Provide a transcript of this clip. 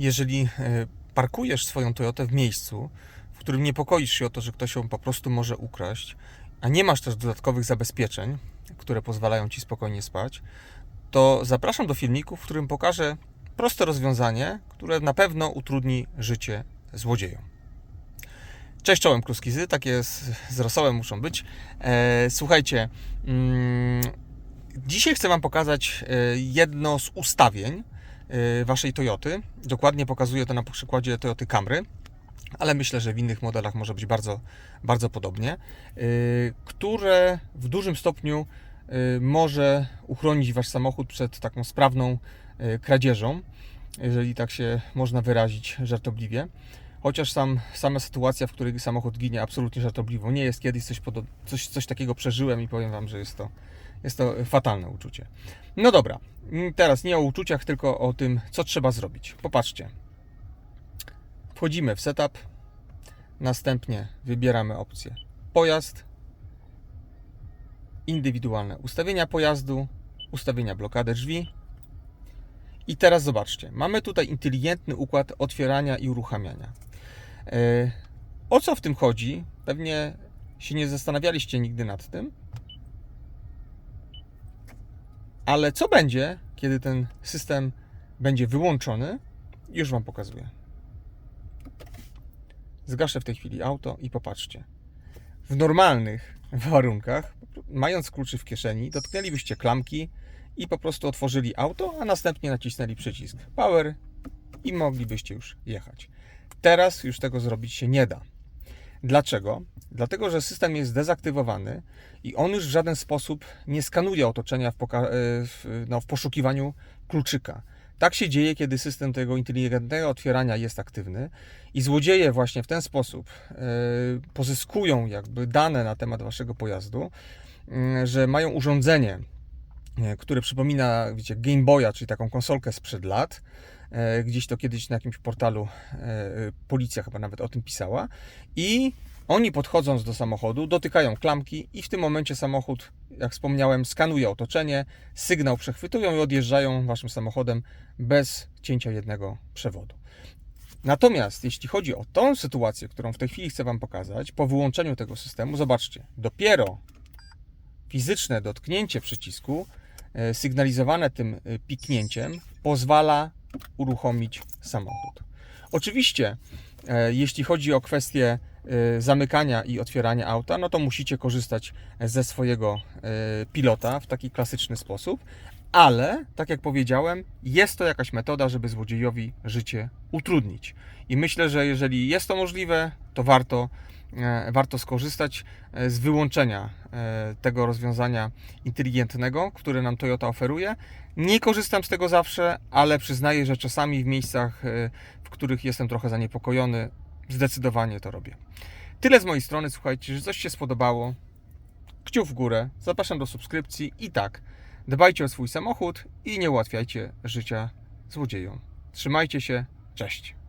Jeżeli e, parkujesz swoją Toyotę w miejscu, w którym niepokoisz się o to, że ktoś ją po prostu może ukraść, a nie masz też dodatkowych zabezpieczeń, które pozwalają ci spokojnie spać, to zapraszam do filmiku, w którym pokażę proste rozwiązanie, które na pewno utrudni życie złodziejom. Cześć, czołem Kluskizy, takie z, z rosołem muszą być. E, słuchajcie, mm, dzisiaj chcę Wam pokazać e, jedno z ustawień Waszej Toyoty. Dokładnie pokazuję to na przykładzie Toyoty Camry, ale myślę, że w innych modelach może być bardzo, bardzo podobnie, e, które w dużym stopniu e, może uchronić Wasz samochód przed taką sprawną kradzieżą, jeżeli tak się można wyrazić żartobliwie. Chociaż sam, sama sytuacja, w której samochód ginie, absolutnie żartobliwą nie jest. Kiedyś coś, coś, coś takiego przeżyłem i powiem Wam, że jest to, jest to fatalne uczucie. No dobra, mm, teraz nie o uczuciach, tylko o tym, co trzeba zrobić. Popatrzcie. Wchodzimy w setup, następnie wybieramy opcję pojazd, indywidualne ustawienia pojazdu, ustawienia blokady drzwi. I teraz zobaczcie, mamy tutaj inteligentny układ otwierania i uruchamiania. E, O co w tym chodzi? Pewnie się nie zastanawialiście nigdy nad tym. Ale co będzie, kiedy ten system będzie wyłączony? Już Wam pokazuję. Zgaszę w tej chwili auto i popatrzcie. W normalnych warunkach, mając kluczy w kieszeni, dotknęlibyście klamki i po prostu otworzyli auto, a następnie nacisnęli przycisk Power i moglibyście już jechać. Teraz już tego zrobić się nie da. Dlaczego? Dlatego, że system jest dezaktywowany i on już w żaden sposób nie skanuje otoczenia w, e, w, no, w poszukiwaniu kluczyka. Tak się dzieje, kiedy system tego inteligentnego otwierania jest aktywny i złodzieje właśnie w ten sposób e, pozyskują jakby dane na temat waszego pojazdu, mm, że mają urządzenie, e, które przypomina, wiecie, Game Boya, czyli taką konsolkę sprzed lat. E, Gdzieś to kiedyś na jakimś portalu e, policja chyba nawet o tym pisała. I oni podchodząc do samochodu, dotykają klamki i w tym momencie samochód, jak wspomniałem, skanuje otoczenie, sygnał przechwytują i odjeżdżają waszym samochodem bez cięcia jednego przewodu. Natomiast jeśli chodzi o tą sytuację, którą w tej chwili chcę Wam pokazać, po wyłączeniu tego systemu, zobaczcie, dopiero fizyczne dotknięcie przycisku, sygnalizowane tym e, piknięciem, pozwala uruchomić samochód. Oczywiście, e, jeśli chodzi o kwestię e, zamykania i otwierania auta, no to musicie korzystać ze swojego e, pilota w taki klasyczny sposób, ale tak jak powiedziałem, jest to jakaś metoda, żeby złodziejowi życie utrudnić. I myślę, że jeżeli jest to możliwe, to warto, e, warto skorzystać e, z wyłączenia e, tego rozwiązania inteligentnego, które nam Toyota oferuje. Nie korzystam z tego zawsze, ale przyznaję, że czasami w miejscach, e, w których jestem trochę zaniepokojony, zdecydowanie to robię. Tyle z mojej strony. Słuchajcie, że coś się spodobało, kciuk w górę, zapraszam do subskrypcji i tak, dbajcie o swój samochód i nie ułatwiajcie życia złodziejom. Trzymajcie się, cześć.